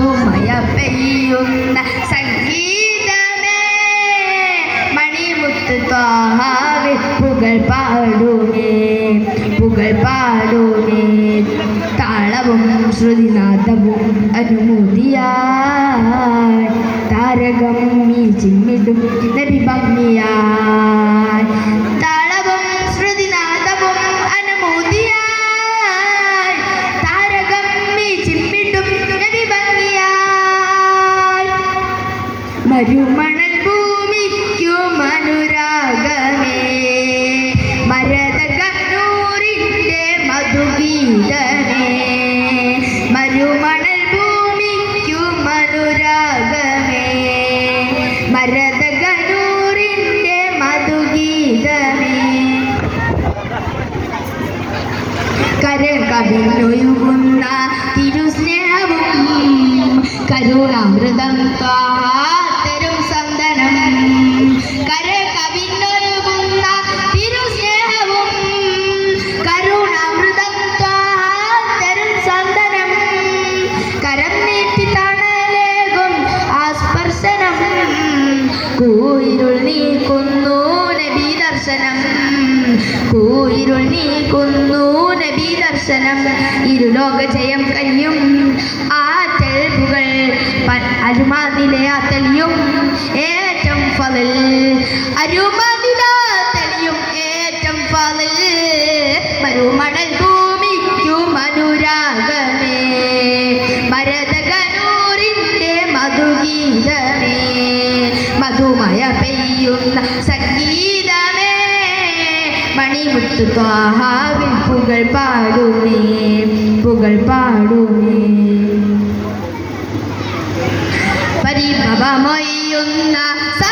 മധുമയ പെയ്യുന്ന സംഗീതമേ. മണിമുത്ത് ത്വാഹാവേ പുകൾ പാടുമേ പുകൾ പാടുമേ താളവും ശ്രുതിനാഥവും അനുമോദിയായി താരകം ഈ ചിമ്മിടും നബി ഭംഗിയായി മരുമണൽ ഭൂമിക്കും അനുരാഗമേ മരതകന്നൂരിന്റെ മധുഗീതമേ. മരുമണൽ ഭൂമിക്കും അനുരാഗമേ മരതകന്നൂരിന്റെ മധുഗീതമേ. കര കവിഞ്ഞൊഴുകുന്ന തിരുസ്നേഹവും കരുണാമൃതം തരും നീക്കുന്നു നബി ദർശനം. ഇരുലോക ജയം കഴിയും ആ തെളിവുകൾ അരുമാതിലെ ആ തെളിയും ഏറ്റം ഫലൽ അരുമാതില തെളിയും ഏറ്റം ഫലൽ മരുമണൽ ഭൂമിക്കും അനുരാഗമേ മരതകനൂരിന്റെ മധുഗീതമേ. മധുമയ പെയ്യുന്ന സംഗീതമേ മണിമുത്തു ത്വാഹാവിൽ പുകൾ പാടുമേ പുകൾ പാടുമേ പരിഭവമൊയ്യുന്ന സാമീപ്യവും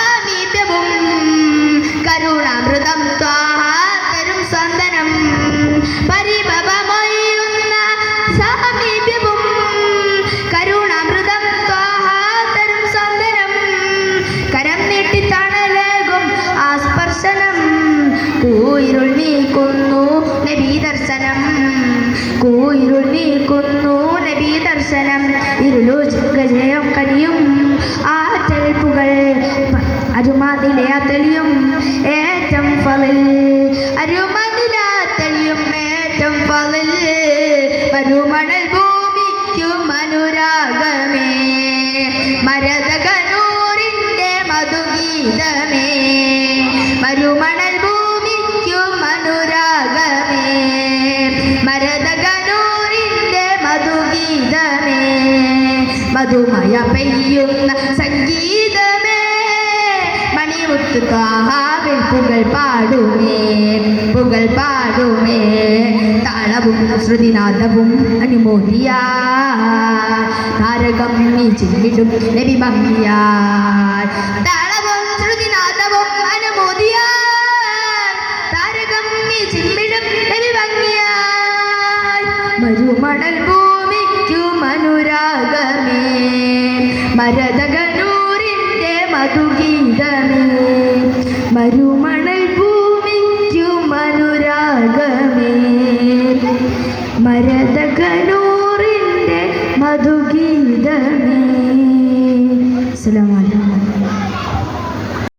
നബി ദർശനം ഇരുളു ജയം കനിയും ആ തെളിപ്പുകൾ അരുമാതിലെ തെളിയും ഏറ്റം ഫലിൽ അരുമാതിലെ ഏറ്റം ഫലിൽ മരുമണൽ ഭൂമിക്കും അനുരാഗമേ മരതകനൂറിന്റെ മധുഗീതമേ മരുമണൽ ഭൂമിക്കും അനുരാഗമേ മരതകനൂരിന്റെ മധുമയ പെയ്യുന്ന സംഗീതമേ. മണിമുത്ത് കാവിൽ പുകൾ പാടുമേ പുകൾ പാടുമേ. താളവും ശ്രുതിനാഥവും അനുമോദിയാ. താരകം നീ ചില്ലിടും നബി ഭംഗിയാ മരതകനൂരിന്റെ മധുഗീതമേ മരുമണൽ ഭൂമിക്കു മനുരാഗമേ. മരതകനൂരിന്റെ മധുഗീതമേ. അസ്സലാമു അലൈക്കും.